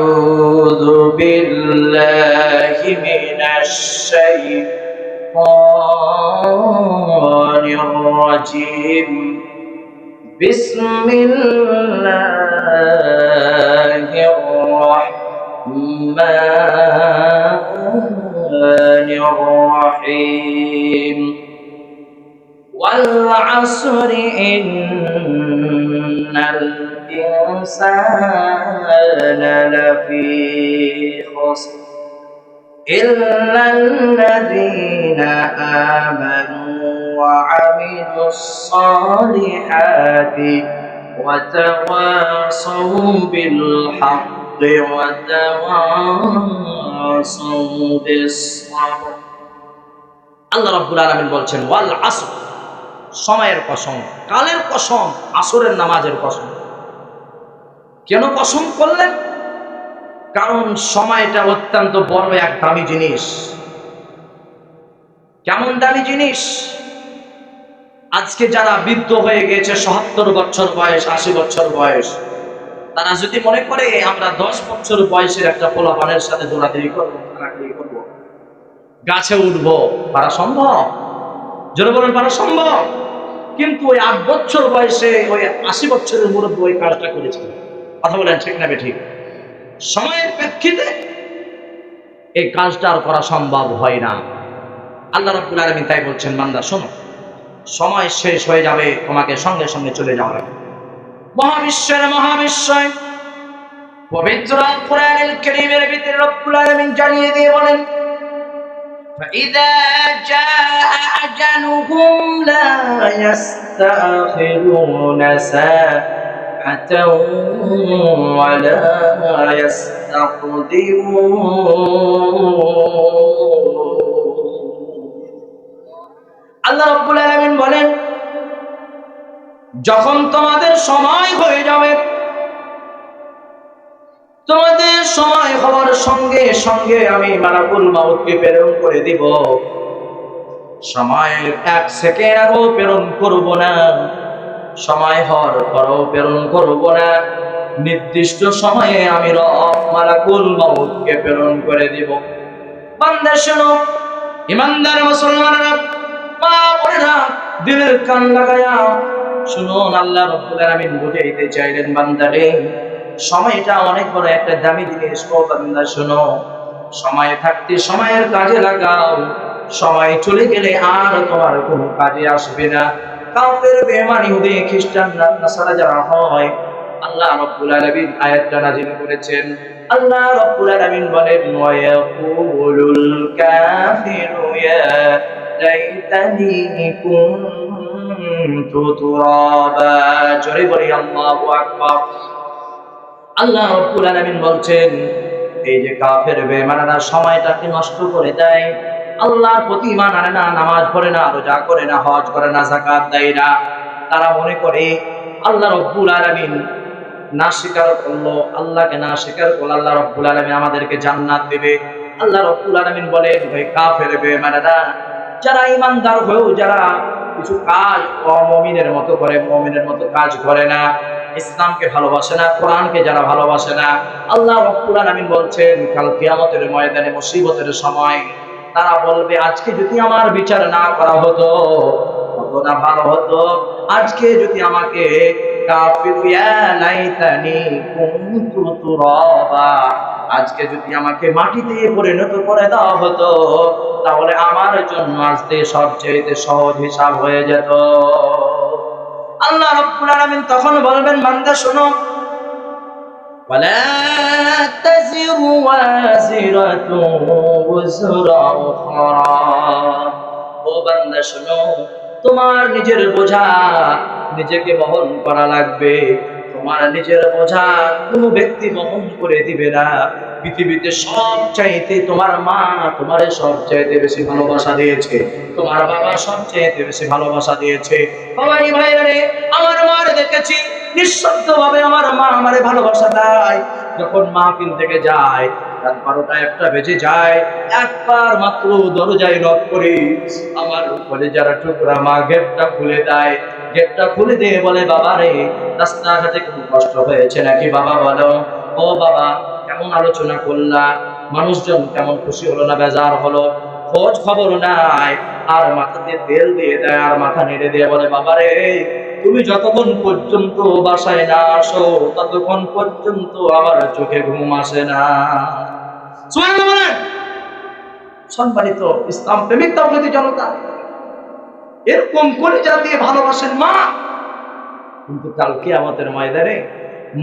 أعوذ بالله من الشيطان الرجيم. بسم الله الرحمن الرحيم. والعصر إن الإنسان لفي خسر إلا الذين آمنوا وعملوا الصالحات وتواصوا بالحق وتواصوا بالصبر আল্লাহ রাব্বুল আলামিন বলছেন ওয়াল আসর সময়ের কসম কালের কসম আসরের নামাজের কসম কেন কসম করলেন কারণ সময়টা অত্যন্ত বড় এক দামি জিনিস। কেমন দামি জিনিস? আজকে যারা বৃদ্ধ হয়ে গেছে, সত্তর বছর বয়স, আশি বছর বয়স, তারা যদি মনে করে, আমরা দশ বছর বয়সের একটা পোলাপানের সাথে দৌড়াদৌড়ি করব করব, গাছে উঠবো, পারা সম্ভব? জোরে বলেন, পারা সম্ভব? কিন্তু ওই আট বছর বয়সে, ওই আশি বছরের মুরব্বী ওই কাজটা করেছিল কথা বলেন ঠিক না ঠিক সময়ের প্রেক্ষিতে এই কাজটা আর করা সম্ভব হয় না আল্লাহ রাব্বুল আলামিন তাই বলছেন বান্দা শোনো সময় শেষ হয়ে যাবে তোমাকে সঙ্গে সঙ্গে চলে যাওয়া লাগবে মহাবিশ্বের মহাবিশ্বয় পবিত্র কোরআনুল কারীমের ভিতরে রব্বুল আলামিন জানিয়ে দিয়ে বলেন فإذا جاء أجلهم لا يستأخرون ساعة ولا يستقدمون আল্লাহ রাব্বুল আলামিন বলেন যখন তোমাদের সময় হয়ে যাবে তোমাদের সময় হওয়ার সঙ্গে সঙ্গে আমি মালাকুল মাউতকে প্রেরণ করে দিব সময়ের এক সেকেন্ড আগেও প্রেরণ করব না সময় হওয়ার পরও প্রেরণ করব না। নির্দিষ্ট সময়ে আমি রব মালাকুল মাউতকে প্রেরণ করে দিব। বান্দা শোনো, ইমানদার মুসলমানরা, মা বোনেরা, দিলের কান লাগায়া শুনুন, আল্লাহ রব্বুল আলামিন বুঝাইতে চাইলেন বান্দারে সময়টা অনেক বড় একটা দামি জিনিস ও বান্দা শোনো। সময় থাকতে সময়ের কাজে লাগাও, সময় চলে গেলে আর তোমার কোনো কাজে আসবে না। কাউকের বেমান ইহুদি, খ্রিস্টান নাসারা যারা হয়, আল্লাহ রব্বুল আলামিন আয়াতটা নাযিল করেছেন। আল্লাহ রব্বুল আলামিন বলেন কাফিরু ইয়া লাইতানি কুনতু তুরাবা। জোরে বলি, আল্লাহু আকবার। আল্লাহ রব্বুল আলামিন বলছেন, এই যে কাফের বেমানারা সময়টাকে নষ্ট করে দেয় আল্লাহর প্রতি ইমান আনে না, নামাজ পড়ে না, রোজা করে না, হজ করে না, যাকাত দেয় না। তারা মনে করে, আল্লাহ রব্বুল আলামিন না স্বীকার করল, আল্লাহকে না স্বীকার করল, আল্লাহ রব্বুল আলামিন আমাদেরকে জান্নাত দেবে। আল্লাহ রব্বুল আলামিন বলেন, ওই কাফের বেমানারা যারা ইমানদার হয়েও যারা কিছু কাজ অমমিনের মতো করে, মমিনের মতো কাজ করে না, ইসলামকে ভালোবাসে না, কোরআনকে যারা ভালোবাসে না, আল্লাহ রব্বুল আলামিন বলছেন, কাল কিয়ামতের ময়দানে, মুসিবতের সময় তারা বলবে, আজকে যদি আমার বিচার না করা হতো কত না, ভালো হতো। আজকে যদি আমাকে আজকে যদি আমাকে মাটিতে পরিণত করে দেওয়া হতো, তাহলে আমার জন্য আজকে সবচেয়ে সহজ হিসাব হয়ে যেত। আল্লাহ রব্বুল আলামিন তখন বলবেন, বান্দা, শোনো ولا تزر وازرة وزر أخرى ও বান্দা শোনো তোমার নিজের বোঝা নিজেকে বহন করা লাগবে তোমার নিজের বোঝা কোনো ব্যক্তি বহন করে দিবে না পৃথিবীতে সব চাইতে তোমার মা তোমার সব চাইতে বেশি ভালোবাসা দিয়েছে তোমার বাবা সব চাইতে বেশি ভালোবাসা দিয়েছে সবাই ভাইয়ারে আমার মার দেখেছি নিঃশব্দ ভাবে আমার মা আমারে ভালোবাসা দেয়। যখন মাহফিল থেকে যায়, রাত বারোটা একটা বেজে যায়, একবার মাত্র দরজায় নক করি। আমার উপরে যারা টুকরা মা গেটটা খুলে দেয়। গেটটা খুলে দিয়ে বলে, বাবা রে, রাস্তাঘাটে খুব কষ্ট হয়েছে নাকি বাবা বলো? ও বাবা, কেমন আলোচনা করলা? মানুষজন কেমন খুশি হলো না, বেজার হলো। খোঁজ খবর নাই। আর মাথাতে তেল দিয়ে দেয়, আর মাথা নেড়ে দিয়ে বলে, বাবা রে তুমি যতক্ষণ পর্যন্ত বাসায় না আসো, ততক্ষণ পর্যন্ত আমার চোখে ঘুম আসে না। সম্মানিত ইসলাম প্রেমিক তাওহীদি জনতা, এরকম করে যা দিয়ে ভালোবাসেন মা। কিন্তু কালকে আমাদের ময়দানে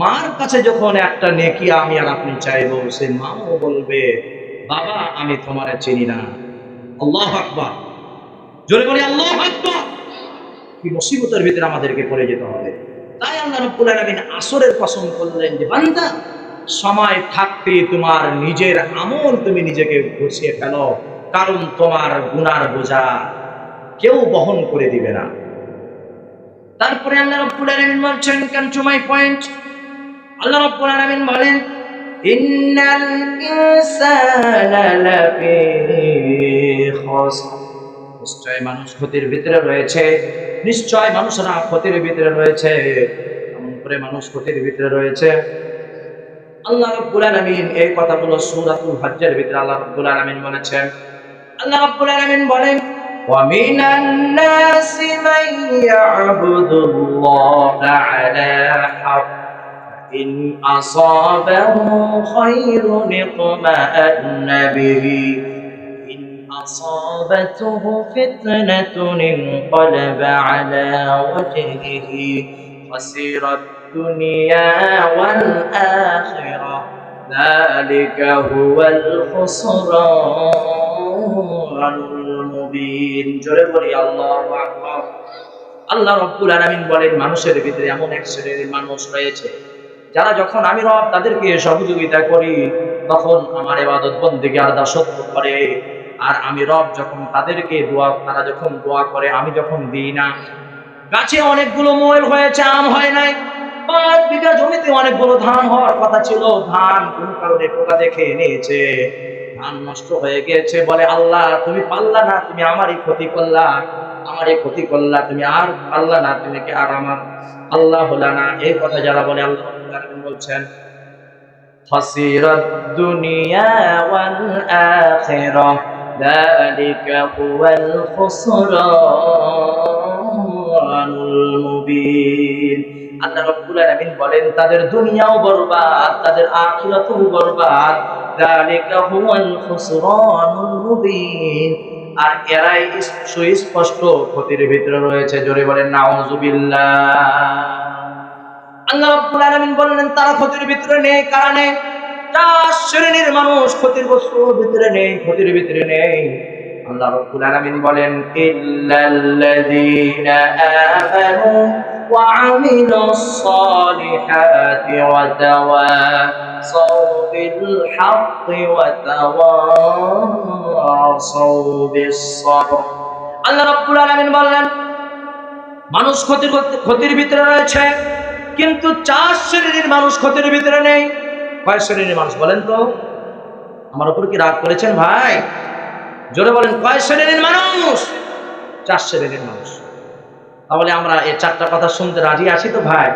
মার কাছে যখন একটা নেকি আমি আর আপনি চাইব, সে মাও বলবে, বাবা, আমি তোমারে চিনি না। আল্লাহ আকবার। জোরে বলি, আল্লাহ আকবার। কি মুসিবতের ভিতরে আমাদেরকে পড়ে যেতে হবে। তাই আল্লাহ রাব্বুল আলামিন আসরের কসম করলেন যে, বান্দা, সময় থাকতে তোমার নিজের আমল তুমি নিজেকে গুছিয়ে ফেলো, কারণ তোমার গুনার বোঝা কেউ বহন করে দিবে না। তারপরে আল্লাহ রাব্বুল আলামিন বলছেন টু মাই পয়েন্ট? আল্লাহ রাব্বুল আলামিন বলেন, ইন্নাল ইনসানা লাফি খাসর। নিশ্চয় মানুষ ক্ষতির ভিতরে রয়েছে নিশ্চয় মানুষরা ক্ষতির ভিতরে রয়েছে এমন করে মানুষ ক্ষতির ভিতরে রয়েছে আল্লাহ রাব্বুল আলামিন এই কথাগুলো সূরাতুল হজ্জের ভিতরে আল্লাহ রাব্বুল আলামিন বলেছেন আল্লাহ রাব্বুল আলামিন বলেন ومن الناس من يعبد الله على حق إن أصابه خير اطمأن به إن أصابته فتنة انقلب على وجهه خسر الدنيا والآخرة ذلك هو الخسران المبين জোরে বলি আল্লাহু আকবার আল্লাহ রব্বুল আলামিন বলেন মানুষের ভিতরে এমন এক শ্রেণীর মানুষ রয়েছে যারা যখন আমি রব তাদেরকে সহযোগিতা করি তখন আমার ইবাদত বন্দেগী আর দাসত্ব করে আর আমি রব যখন তাদেরকে দোয়া তারা যখন দোয়া করে আমি যখন দিই না গাছে অনেকগুলো মোয়েল হয়েছে আম হয় নাই পাঁচ বিঘা জমিতে অনেকগুলো ধান হওয়ার কথা ছিল ধান কোন কারণে পোকা দেখে নিয়েছে ধান নষ্ট হয়ে গেছে বলে আল্লাহ তুমি পারলা না তুমি আমারই ক্ষতি করলা আমারই ক্ষতি করলা তুমি আর পারলা না তুমি কি আর আমার আল্লাহ হলা না এই কথা যারা বলে আল্লাহ রাব্বুল আলামিন বলছেন خسرت الدنيا والآخرة ذلك هو الخسران المبين আল্লাহ রাব্বুল আলামিন বলেন তাদের দুনিয়াও বরবাদ তাদের আখিরাতও বরবাদ যালিকা হুয়াল খুসরানুল মুবিন আর এরাই সুস্পষ্ট ক্ষতির ভিতরে রয়েছে জোরে বলেন নাউজুবিল্লাহ আল্লাহ রাব্বুল আলামিন বললেন তারা ক্ষতির ভিতরে নেই কারা চার শ্রেণির মানুষ ক্ষতির বস্তুর ভিতরে নেই, ক্ষতির ভিতরে নেই। আল্লাহ রাব্বুল আলামিন বলেন, ইল্লাল্লাযীনা আমানু ওয়া আমিলুস সালিহাতি ওয়া তাওয়াসাউ বিল হাক্কি ওয়া তাওয়াসাউ বিস সাবর। আল্লাহ রাব্বুল আলামিন বললেন, মানুষ ক্ষতির ক্ষতির ভিতরে রয়েছে, কিন্তু চার শ্রেণির মানুষ ক্ষতির ভিতরে নেই। কয় শ্রেণির মানুষ বলেন তো? আমার উপর কি রাগ করেছেন ভাই? জোরে বলেন, কয় শ্রেণির মানুষ? চার শ্রেণির মানুষ। তাহলে আমরা এই চারটা কথা শুনতে রাজি আছি তো ভাই?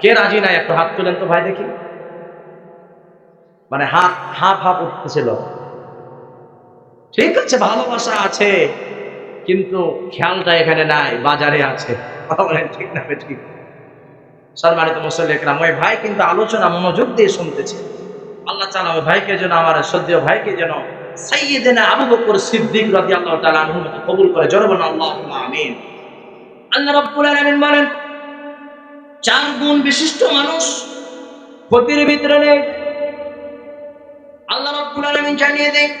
কে রাজি নাই? একটু হাত তুলেন তো ভাই দেখি। মানে হাত হাফ হাফ উঠতেছিল। ঠিক আছে, ভালোবাসা আছে, কিন্তু খেয়ালটা এখানে নাই, বাজারে আছে। ঠিক না ঠিক। সম্মানিত মুসল্লিকরাম ওই ভাই কিন্তু আলোচনা মনোযোগ দিয়ে শুনতেছে আল্লাহ তাআলা ওই ভাইকে যেন আমার সদ্য ভাইকে যেন সাইয়েদেনা আবু বকর সিদ্দিক রাদিয়াল্লাহু তাআলা আনহু কবুল করে জোরে বলুন আল্লাহুম্মা আমিন আল্লাহ রাব্বুল আলামিন বলেন চার গুণ বিশিষ্ট মানুষ ক্ষতির ভিতরে নেই আল্লাহ রাব্বুল আলামিন জানিয়ে দেয়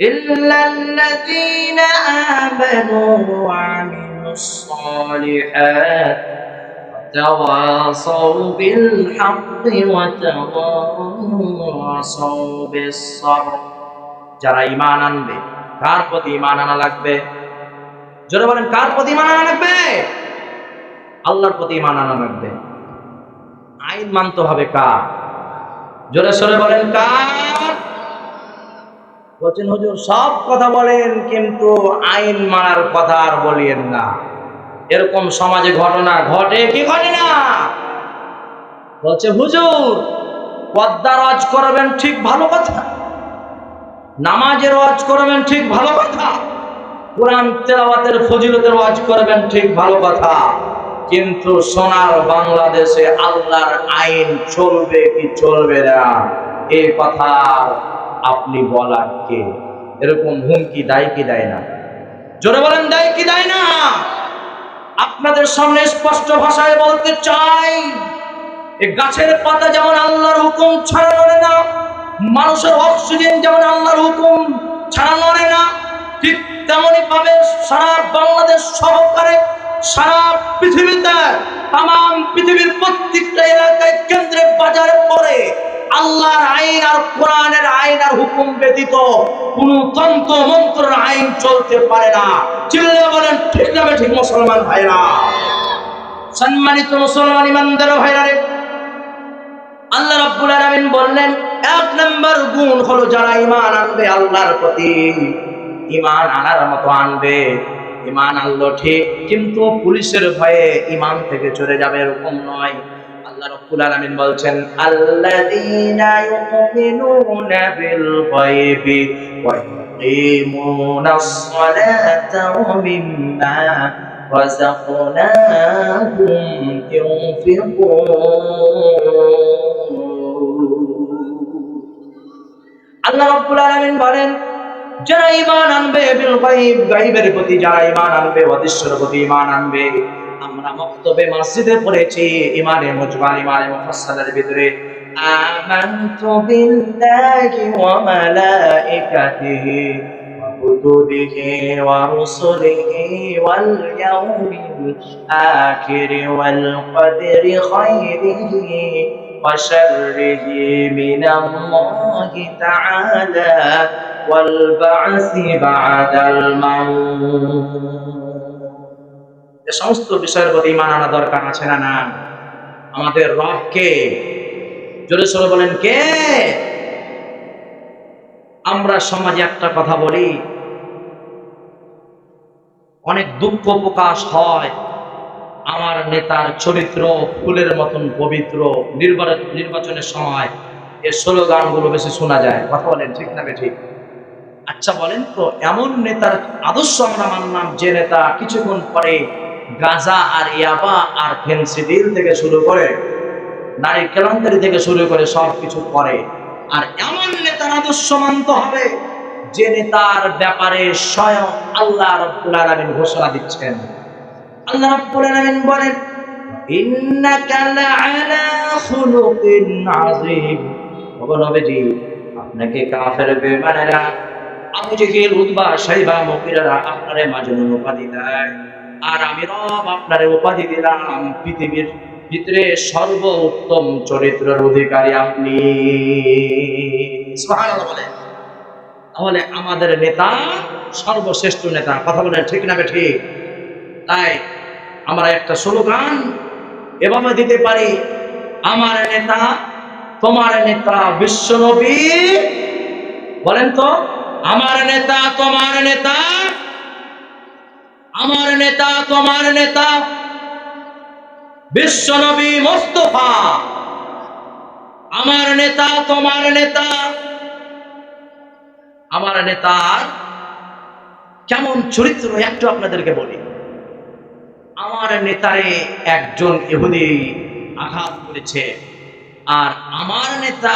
إلا الذين آمنوا وعملوا الصالحات وتواصوا بالحق وتواصوا بالصبر যারা ইমান আনবে কার প্রতি ইমান আনা লাগবে জোরে বলেন কার প্রতি ইমান আনা লাগবে আল্লাহর প্রতি ইমান আনা লাগবে আইন মানতে হবে কার জোরে সরে বলেন কার বলছেন হুজুর সব কথা বলেন কিন্তু আইন মানার কথা আর বলিয়েন না এরকম সমাজে ঘটনা ঘটে কি ঘটে না? বলছে, হুজুর পদ্মার ওয়াজ করবেন ঠিক ভালো কথা, নামাজের ওয়াজ করবেন ঠিক ভালো কথা, কোরআন তেলাওয়াতের ফজিলতের ওয়াজ করবেন ঠিক ভালো কথা, কিন্তু সোনার বাংলাদেশে আল্লাহর আইন চলবে কি চলবে না? এই কথা আপনি বলার কে? এরকম হুমকি দেয় কি দেয় না? জোরে বলেন, দেয় কি দেয় না? আপনাদের সামনে স্পষ্ট ভাষায় বলতে চাই এই গাছের পাতা যেমন আল্লাহর হুকুম ছাড়া নড়ে না, মানুষের অক্সিজেন যেমন আল্লাহর হুকুম ছাড়া নড়ে না, ঠিক তেমনই ভাবে সারা বাংলাদেশ সহকারে, সারা পৃথিবীতে, তাম, পৃথিবীর প্রত্যেকটা এলাকায় কেন্দ্রে বাজারে পড়ে। আল্লাহর আইন আর কোরআনের আইন আর হুকুম ব্যতীত কোন তন্ত্র, মন্ত্রের আইন চলতে পারে না। চিল্লে বলেন, ঠিক না ঠিক মুসলমান ভাইরা সম্মানিত মুসলমান ইমানদার ভাইরা আল্লাহ রাব্বুল আলামিন বললেন, এক নম্বর গুণ হলো যারা ঈমান আনবে আল্লাহর প্রতি। ঈমান আনার মতো আনবে। ঈমান আনলো ঠিক, কিন্তু পুলিশের ভয়ে ঈমান থেকে চলে যাবে এরকম নয়। আল্লাহ আলামিন বলছেন, আল্লাযীনা ইউমিনুনা বিল গায়বি ওয়া সালাতা ওয়া মিম্মা রাযাকনাহুম আল্লাহ রাব্বুল আলামিন বলেন, যারা ঈমান আনবে বিল গায়ব, গায়বের প্রতি, যারা ঈমান আনবে, অদৃশ্যের প্রতি ঈমান আনবে আমরা মক্তবে মসজিদে পড়েছি ঈমানে মুজমাল ঈমানে মুফাসসালের ভিতরে আমানতু বিল্লাহি ওয়া মালাইকাতিহি وكتبه ورسله واليوم الآخر والقدر خيره وشره من الله تعالى والبعث بعد الموت এ সমস্ত বিষয়ের প্রতি ইমান আনা দরকার আছে না না? আমাদের রবকে জোরে সরে বলেন, কে? আমরা সমাজে একটা কথা বলি, অনেক দুঃখ প্রকাশ হয়। আমার নেতার চরিত্র ফুলের মতন পবিত্র, নির্বাচন, নির্বাচনের সময় এ ষোলো স্লোগানগুলো বেশি শোনা যায়। কথা বলেন, ঠিক না ঠিক আচ্ছা বলেন তো, এমন নেতার আদর্শ আমরা মানলাম যে নেতা কিছুক্ষণ পরে গাঁজা আর ইয়াবা আর ফেন্সিডিল থেকে শুরু করে, নারী কেলেঙ্কারি থেকে শুরু করে সব কিছু করে। আর এমন নেতার আদর্শ মানতে হবে যে নেতার ব্যাপারে স্বয়ং আল্লাহ রব্বুল আলামিন ঘোষণা দিচ্ছেন। আল্লাহ রব্বুল আলামিন বলেন আপনাকে কাফের বেঈমানেরা আবু জেহেল উতবা সাইবা মুকিরারা আপনারে মাজনুন উপাধি দেয়। আর আমি রব আপনারে উপাধি দিলাম। পৃথিবীর ভিতরে সর্বোত্তম চরিত্রের অধিকারী আপনি। বলেন। তাহলে আমাদের নেতা, সর্বশ্রেষ্ঠ নেতা, কথা বলেন ঠিক না ঠিক তাই আমরা একটা স্লোগান এভাবে দিতে পারি, আমার নেতা, তোমার নেতা বিশ্বনবী বলেন তো। আমার নেতা, তোমার নেতা। আমার নেতা, তোমার নেতা। বিশ্বনবী মোস্তফা। আমার নেতা, তোমার নেতা। আমার নেতার কেমন চরিত্র একটু আপনাদেরকে বলি। আমার নেতারে একজন ইহুদি আঘাত করেছে, আর আমার নেতা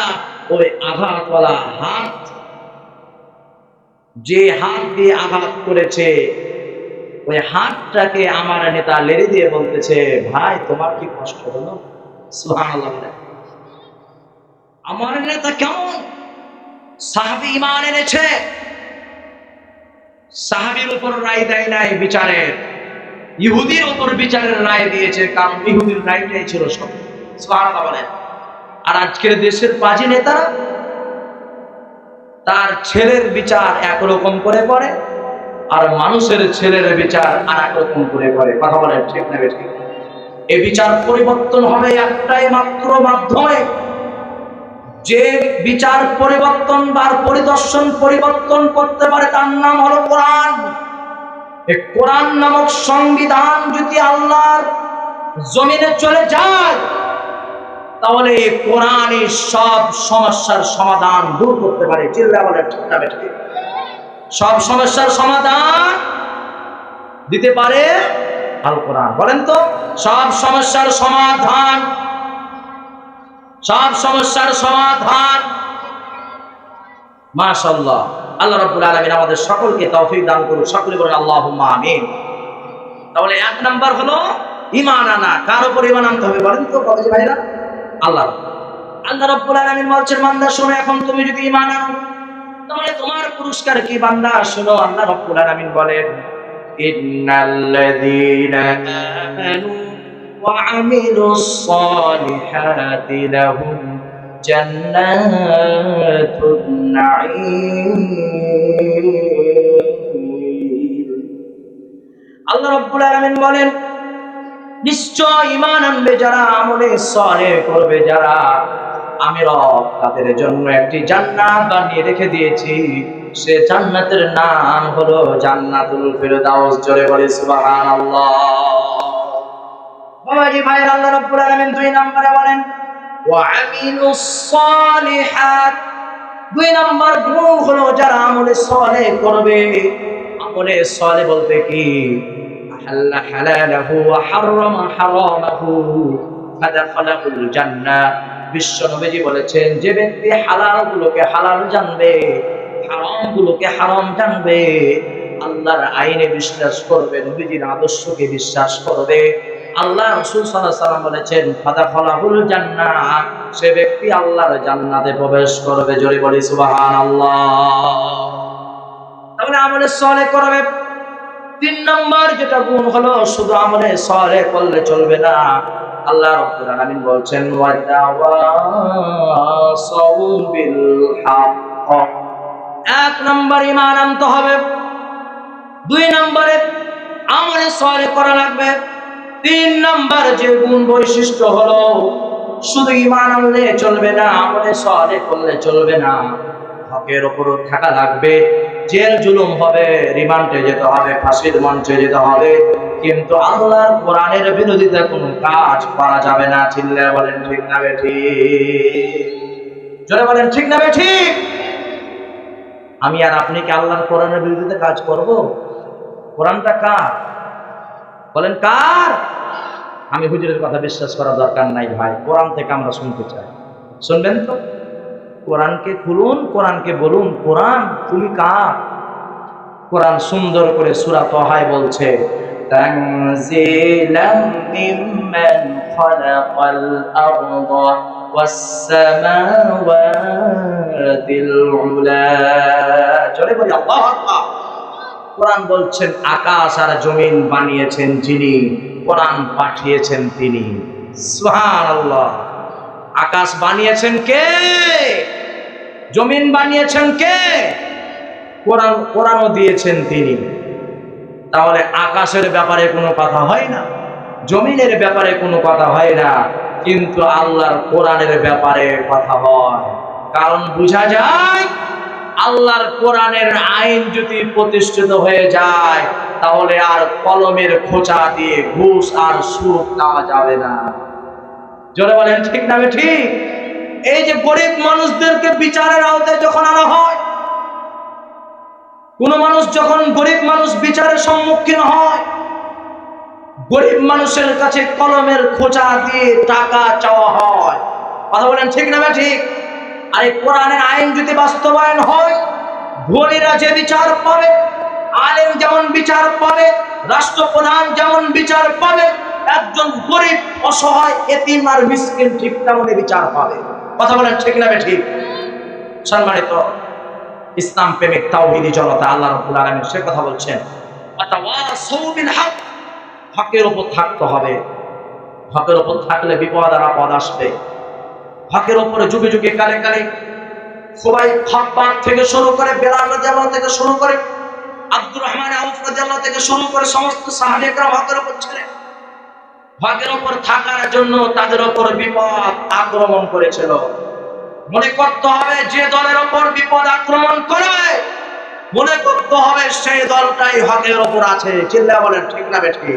ওই আঘাতওয়ালা হাত যে হাত দিয়ে আঘাত করেছে, ওই হাতটাকে আমার নেতা লেড়ে দিয়ে বলতেছে, ভাই, তোমার কি কষ্ট হলো? আমার নেতা কেমন? সাহাবি ইমান এনেছে। সাহাবির উপর রায় দেয় নাই বিচারের। ইহুদির উপর বিচারের রায় দিয়েছে, কারণ ইহুদির রায়টাই ছিল সব আর আজকের দেশের পাঁচই নেতা তার ছেলের বিচার একরকম করে করে আর মানুষের ছেলের বিচার আর একরকম করে করে। কথা বলেন ঠিক না ঠিক এ বিচার পরিবর্তন হবে একটাই মাত্র মাধ্যমে। যে বিচার পরিবর্তন বা পরিদর্শন পরিবর্তন করতে পারে তার নাম হলো কোরআন। কোরআন নামক সংবিধান যদি আল্লাহর জমিনে চলে যায় তাহলে কোরআনই সব সমস্যার সমাধান দূর করতে পারে। চিল্লা বলে, ঠিক না সব সমস্যার সমাধান দিতে পারে আল কোরআন বলেন তো, সব সমস্যার সমাধান, সব সমস্যার সমাধান। মাশাআল্লাহ। আল্লাহ রাব্বুল আলামিন আমাদের সকলকে তৌফিক দান করুন সকলে বলেন, আল্লাহুম্মা আমিন। তাহলে এক নাম্বার হলো ইমান আনা। কার উপর ঈমান আনতে হবে বলেন তো কলেজ ভাইরা আল্লাহ আল্লাহ রাব্বুল আলামিন বলছেন, বান্দা, শোনো, এখন তুমি যদি ঈমান আনো, তাহলে তোমার পুরস্কার কি, বান্দা? শোনো, আল্লাহ রাব্বুল আলামিন বলেন ইন্নাল্লাযীনা আমানু ওয়া আমিলুস সালিহাতি লাহুম জান্নাতুন নাঈম. আল্লাহ রাব্বুল আলামিন বলেন নিশ্চয় ঈমান আনবে যারা, আমলে সলে করবে যারা। আমি রব তাদের জন্য একটি জান্নাত বানিয়ে রেখে দিয়েছি। সে জান্নাতের নাম হলো জান্নাতুল ফিরদাউস। জোরে বলে, সুবহানাল্লাহ। বাবাজি ভাই আল্লাহ রাব্বুল আলামিন দুই নম্বরে বলেন, ওয়া আমিলুস সালিহাত। দুই নম্বর গুণ হলো যারা আমলে সলে করবে। আমলে সলে বলতে কি? أحل حلاله وحرم حرامه فدخله الجنة বিশ্ব নবীজি বলেছেন যে ব্যক্তি হালাল গুলোকে হালাল জানবে হারাম গুলোকে হারাম জানবে আল্লাহর আইনে বিশ্বাস করবে নবীজির আদর্শকে বিশ্বাস করবে আল্লাহ রসুল সাল্লাহ সাল্লাম বলেছেন ফাদা ফলাহুল জান্নাহ সে ব্যক্তি আল্লাহর জান্নাতে প্রবেশ করবে জোরে বলি সুবাহান আল্লাহ তাহলে আমলে সলে করবে তিন নম্বর যেটা গুণ হলো, শুধু আমলে সলে করলে চলবে না। আল্লাহ রাব্বুল আলামিন বলছেন এক নম্বর ঈমান আনতে হবে। দুই নম্বরে আমলে সলে করা লাগবে। তিন নম্বর যে গুণ বৈশিষ্ট্য হলো, শুধু ঈমান আনলে চলবে না, আমলে সলে করলে চলবে না। হকের ওপরও থাকা লাগবে। জেল জুলুম হবে, রিমান্ডে যেতে হবে, ফাঁসির মঞ্চে যেতে হবে। কিন্তু আল্লাহর কোরআনের বিরোধিতা কোনো কাজ করা যাবে না। চিল্লে বলেন, ঠিক না বেঠি জোরে বলেন, ঠিক না বেঠি আমি আর আপনি কি আল্লাহর কোরআনের বিরোধিতা কাজ করব? কোরআনটা কার? বলেন, কার? আমি হুজুরের কথা বিশ্বাস করার দরকার নাই ভাই। কোরআন থেকে আমরা শুনতে চাই। শুনবেন তো? কোরআনকে খুলুন, কোরআনকে বলুন, কোরআন তুমি কার কোরআন সুন্দর করে সুরা তহায় বলছে কোরআন বলছেন, আকাশ আর জমিন বানিয়েছেন যিনি, কোরআন পাঠিয়েছেন তিনি। সুবহানাল্লাহ। আকাশ বানিয়েছেন কে? জমিন বানিয়েছেন কে? কোরআন, কোরআনও দিয়েছেন তিনি। তাহলে আকাশের ব্যাপারে কোনো কথা হয় না, জমিনের ব্যাপারে কোনো কথা হয় না, কিন্তু আল্লাহর কোরআনের ব্যাপারে কথা হয়। কারণ বোঝা যায়, আল্লাহর কোরআনের আইন যদি প্রতিষ্ঠিত হয়ে যায়, তাহলে আর কলমের খোঁচা দিয়ে ঘুষ আর সুখ পাওয়া যাবে না। জোরে বলেন, ঠিক না ঠিক? এই যে গরিব মানুষদেরকে বিচারের আওতায় যখন আনা হয়, কোন মানুষ যখন গরিব মানুষ বিচারের সম্মুখীন হয়, গরিব মানুষের কাছে কলমের খোঁচা দিয়ে টাকা চাওয়া হয়। কথা বলেন ঠিক না ঠিক? আর এই কোরআনের আইন যদি বাস্তবায়ন হয়, ধনীরা যে বিচার পাবে, আলেম যেমন বিচার পাবে, রাষ্ট্রপ্রধান যেমন বিচার পাবে, একজন গরিব, অসহায় এতিম আর মিসকিন ঠিক তেমনই বিচার পাবে। কথা বলেন, ঠিক না ঠিক সম্মানিত ইসলাম প্রেমিক তাওহিদি জনতা, আল্লাহ রাব্বুল আলামিন সে কথা বলছেন। হকের উপর থাকতে হবে। হকের উপর থাকলে বিপদ আর আপদ আসবে। হকের উপরে যুগে যুগে কালে কালে সবাই খাব্বার থেকে শুরু করে বেলাল রাদিয়াল্লাহু থেকে শুরু করে আব্দুর রহমান আউফ রাদিয়াল্লাহু থেকে শুরু করে সমস্ত সাহাবীরা হকের উপর ছিলেন। হকের উপর থাকার জন্য তাদের উপর বিপদ আক্রমণ করেছিল। মনে করতে হবে যে দলের ওপর বিপদ আক্রমণ করে, মনে করতে হবে সেই দলটাই হকের ওপর আছে। চিল্লা বলেন, ঠিক না বেঠি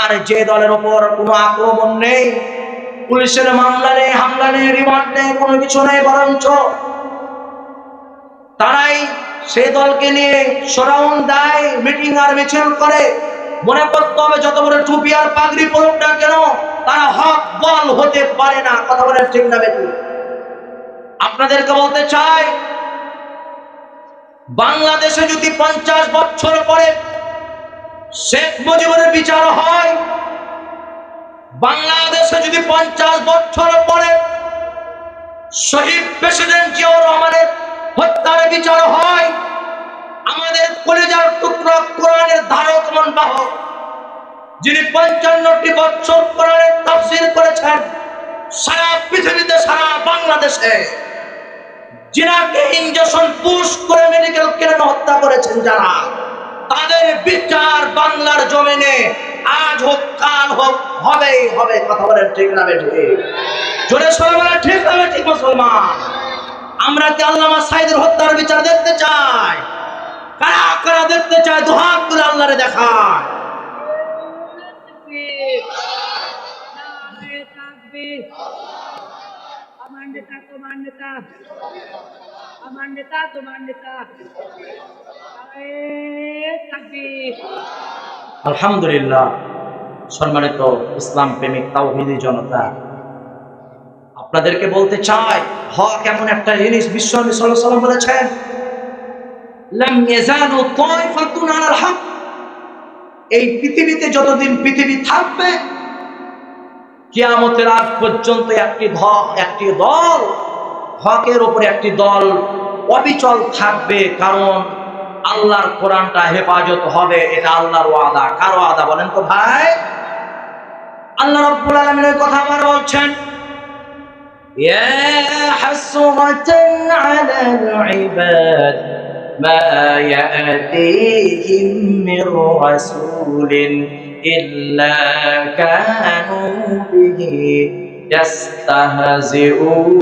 আর যে দলের ওপর কোনো আক্রমণ নেই, পুলিশের মামলা নেই, হামলা নেই রিমান্ড নেই, কোনো কিছু নেই, বরঞ্চ তারাই সেই দলকে নিয়ে সরাউন দেয় মিটিং আর মিছিল করে। মনে করতে হবে যত বড় টুপি আর পাগড়ি পড়ুক না কেন, তারা হক দল হতে পারে না। কথা বলে ঠিক না বেতু আপনাদেরকে বলতে চাই, বাংলাদেশে যদি পঞ্চাশ বছর পরে শেখ মুজিবের বিচার হয়, বাংলাদেশে যদি পঞ্চাশ বছর পরে শহীদ প্রেসিডেন্ট জিয়াউর রহমানের হত্যার বিচার হয় আমাদের কলেজার টুকরা কোরআনের ধারক মন বাহক যিনি পঞ্চান্নটি বছর কোরআনের তাফসির করেছেন, সারা পৃথিবীতে, সারা বাংলাদেশে। যিনাকে ইঞ্জেকশন পুশ করে মেডিকেল কেন হত্যা করেছেন যারা, তাদের বিচার বাংলার জমিনে আজ হোক, কাল হোক, হবেই হবে, কথা বলেন ঠিক না বেঠি জোরে বলে ঠিক না ঠিক মুসলমান? আমরা কি আল্লামা সাইদের হত্যার বিচার দেখতে চাই? কারা কারা দেখতে চায় আল্লাহরে দেখায়. আলহামদুলিল্লাহ, সম্মানিত ইসলাম প্রেমিক তাওহিদি জনতা, আপনাদেরকে বলতে চাই, হক এমন একটা জিনিস বিশ্ব আলাইহি বলেছেন লাম ইয়াজালু তাইফাতুন আলাল হক এই পৃথিবীতে যতদিন পৃথিবী থাকবে কিয়ামতের আগ পর্যন্ত একটি ধ- একটি দল হকের উপরে একটি দল অবিচল থাকবে কারণ আল্লাহর কোরআনটা হেফাজত হবে এটা আল্লাহর ওয়াদা কার ওয়াদা বলেন তো ভাই আল্লাহ রাব্বুল আলামিনের কথা আমার বলছেন يا حسرة على العباد ما يأتيهم من رسول إلا كانوا به يستهزئون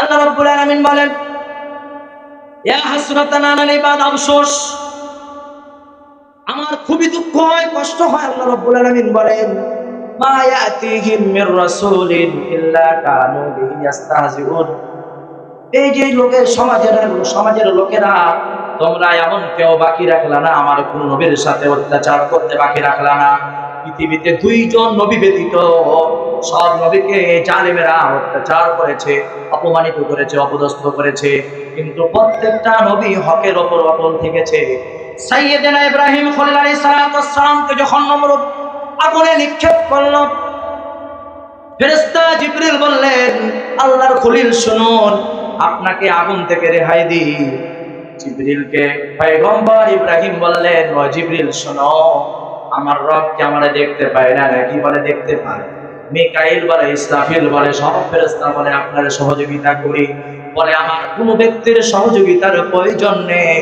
আল্লাহ রাব্বুল আলামিন বলেন ইয়া হাসরাতান আলাল ইবাদ আফসোস আমার খুবই দুঃখ হয় কষ্ট হয় আল্লাহ রাব্বুল আলামিন বলেন আমার কোন নবীর সাথে অত্যাচার করতে বাকি রাখলা না। পৃথিবীতে দুইজন নবী ব্যতীত সব নবীকে জালেমেরা অত্যাচার করেছে, অপমানিত করেছে, অপদস্থ করেছে। কিন্তু প্রত্যেকটা নবী হকের ওপর অটল থেকেছে। সাইয়েদেনা ইব্রাহিম খলিল আলাইহিস সালামকে যখন নমরুদ আগুনে নিক্ষেপ করল। ফেরেশতা জিবরিল বললেন, আল্লাহর খলিল শুনুন, আপনাকে আগুন থেকে রেহাই দি জিবরিলকে পয়গম্বর ইব্রাহিম বললেন, ও জিবরিল, শোনো, আমার রব কি আমারে দেখতে পায় না নাকি বলে দেখতে পায়? মিকাইল বলে, ইসরাফিল বলে, সব ফেরেস্তা বলে, আপনার সহযোগিতা করি। বলে, আমার কোন ব্যক্তির সহযোগিতার প্রয়োজন নেই।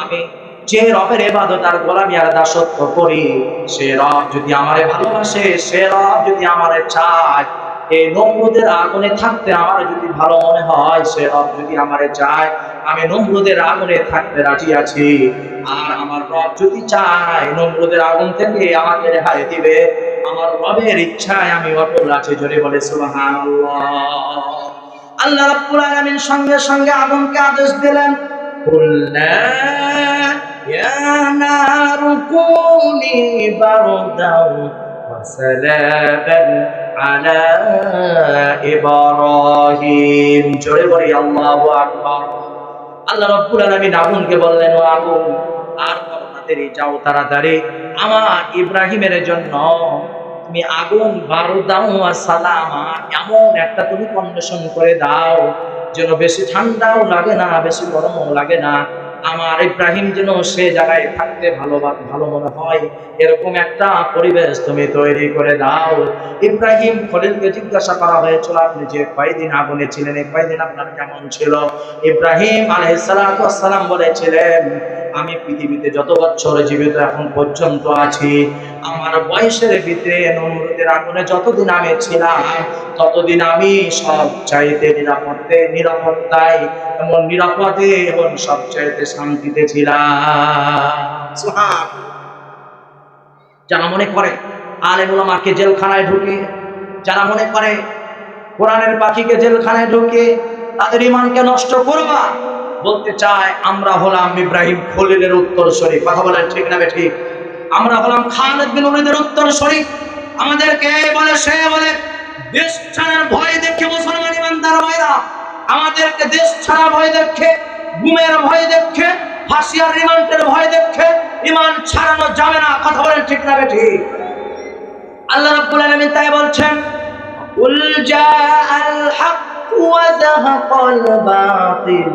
আমি যে রবের এবাদত আর গোলামি আর দাসত্ব করি, সে রব যদি আমারে ভালোবাসে, সে রব যদি আমারে চায়, এই নমরুদের আগুনে থাকতে আমার যদি ভালো মনে হয়, সে রব যদি আমারে চায়, আমি নমরুদের আগুনে থাকতে রাজি আছি। আর আমার রব যদি চায়, নমরুদের আগুন থেকে আমাকে রেহাই দিবে। আমার রবের ইচ্ছায় আমি অটল আছি, জোরে বলে সুবহানাল্লাহ। আল্লাহ রাব্বুল আলামিন সঙ্গে সঙ্গে আগুনকে আদেশ দিলেন কুল্লা يا نار كوني بردا وسلاما على إبراهيم জোরে বলি আল্লাহু আকবার আল্লাহ রাব্বুল আলামিন আগুনকে বললেন ও আগুন আর করো না দেরি যাও তাড়াতাড়ি আমার ইব্রাহিমের জন্য তুমি আগুন বারো দাও আর সালামা এমন একটা তুমি কন্ডিশন করে দাও যেন বেশি ঠান্ডাও লাগে না বেশি গরমও লাগে না আমার ইব্রাহিম যেন সে জায়গায় থাকতে ভালো ভালো মনে হয়, এরকম একটা পরিবেশ তুমি তৈরি করে দাও। ইব্রাহিম খলিলকে জিজ্ঞাসা করা হয়েছিল, আপনি যে কয়দিন আগুনে ছিলেন, এই কয়দিন আপনার কেমন ছিল? ইব্রাহিম আলহিসাম বলেছিলেন আমি পৃথিবীতে যত বছর জীবিত এখন পর্যন্ত আছি, আমার বয়সের ভিতরে নমরুদের আগুনে যতদিন আমি ছিলাম, ততদিন আমি সব চাইতে নিরাপদে, নিরাপত্তায় এবং নিরাপদে এবং সব চাইতে শান্তিতে ছিলাম। যারা মনে করে, আলেমুলামাকে জেলখানায় ঢুকে যারা মনে করে, কোরআনের পাখিকে জেলখানায় ঢুকে তাদের ইমানকে নষ্ট করবা। বলতে চায়, আমরা হলাম ইব্রাহিম খলিলের উত্তর শরীফ। কথা বলেন ঠিক না ঠিক আমরা হলাম খালেদ বিন ওলিদের উত্তর শরীফ। আমাদেরকে বলে, সে বলে, দেশ ছাড়ার ভয় দেখে মুসলমান ইমানদার ভাইরা, আমাদেরকে দেশ ছাড়া ভয় দেখে, ঘুমের ভয় দেখে ফাঁসিয়ার রিমান্ডের ভয় দেখে, ইমান ছাড়ানো যাবে না। কথা বলেন ঠিক না ঠিক আল্লাহ রাব্বুল আলামিন তাই বলছেন, উল জা আল হক ওয়া যাহাকাল বাতিল।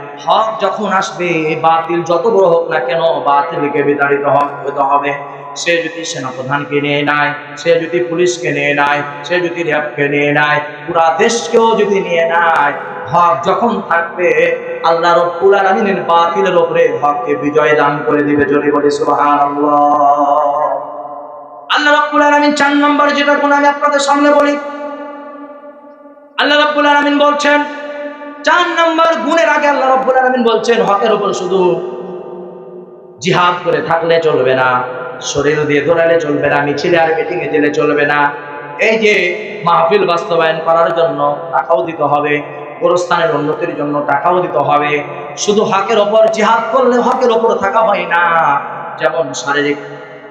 হক যখন আসবে, বাতিল যত বড় হোক না কেন, বাতিলকে বিতাড়িত হতে হবে। সে যদি সেনাপ্রধানকে নিয়ে নেয়, সে যদি পুলিশকে নিয়ে নেয়, সে যদি র্যাবকে নিয়ে নেয়, পুরা দেশকেও যদি নিয়ে নেয়, হক যখন থাকবে, আল্লাহ রব্বুল আলামিনের বাতিলের উপরে হককে বিজয় দান করে দিবে। যদি বলে, সুবহানাল্লাহ। আল্লাহ রাব্বুল আলামিন চার নম্বর যেটা কোন আমি আপনাদের সামনে বলি, আল্লাহ রাব্বুল আলামিন বলছেন চার নম্বর গুণের আগে আল্লাহ রাব্বুল আলামিন বলছেন, হকের উপর শুধু জিহাদ করে থাকলে চলবে না, শরীর দিয়ে দৌড়ালে চলবে না, মিছিলে আর মিটিং এ গেলে চলবে না। এই যে মাহফিল বাস্তবায়ন করার জন্য টাকাও দিতে হবে, গোরস্থানের উন্নতির জন্য টাকাও দিতে হবে, শুধু হকের ওপর জিহাদ করলে হকের ওপর থাকা হয় না। যেমন শারীরিক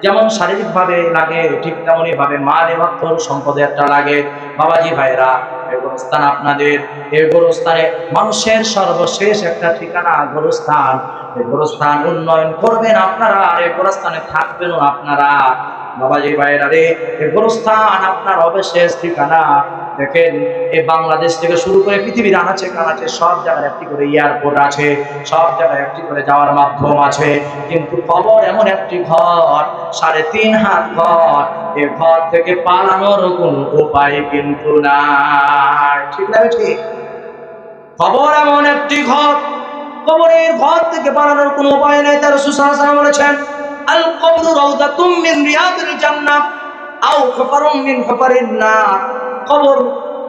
যেমন শারীরিকভাবে লাগে, ঠিক তেমনই ভাবে মাল অর্থ সম্পদে একটা লাগে। বাবাজি ভাইরা এই গোরস্থান আপনাদের। এই গোরস্থানে মানুষের সর্বশেষ একটা ঠিকানা, গোরস্থান। এই গোরস্থান উন্নয়ন করবেন আপনারা আর এই গোরস্থানে থাকবেন আপনারা। বাবাজি ভাইরা রে এই গোরস্থান আপনার অবশেষ ঠিকানা। দেখেন এই বাংলাদেশ থেকে শুরু করে পৃথিবীর আনাচে কানাচে সব জায়গায় একটি করে এয়ারপোর্ট আছে, সব জায়গায় একটি করে যাওয়ার মাধ্যম আছে। কিন্তু কবর এমন একটি ঘর, সাড়ে তিন হাত ঘর, এ ঘর থেকে পালানোর কোনো উপায় কিন্তু নাই। ঠিক না ঠিক কবর এমন একটি ঘর, কবরের ঘর থেকে পালানোর কোনো উপায় নাই, তার সুশাসন বলেছেন।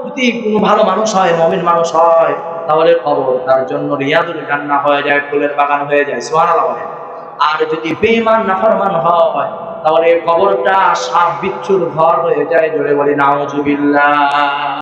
যদি কোনো ভালো মানুষ হয় মানুষ হয়, তাহলে কবর তার জন্য রিয়াদুল জান্নাহ হয়ে যায়, ফুলের বাগান হয়ে যায় আর যদি বেঈমান, নাফরমান হয়, তাহলে কবরটা সাপ বিচ্ছুর ঘর হয়ে যায়, জোরে বলি নাউজুবিল্লাহ।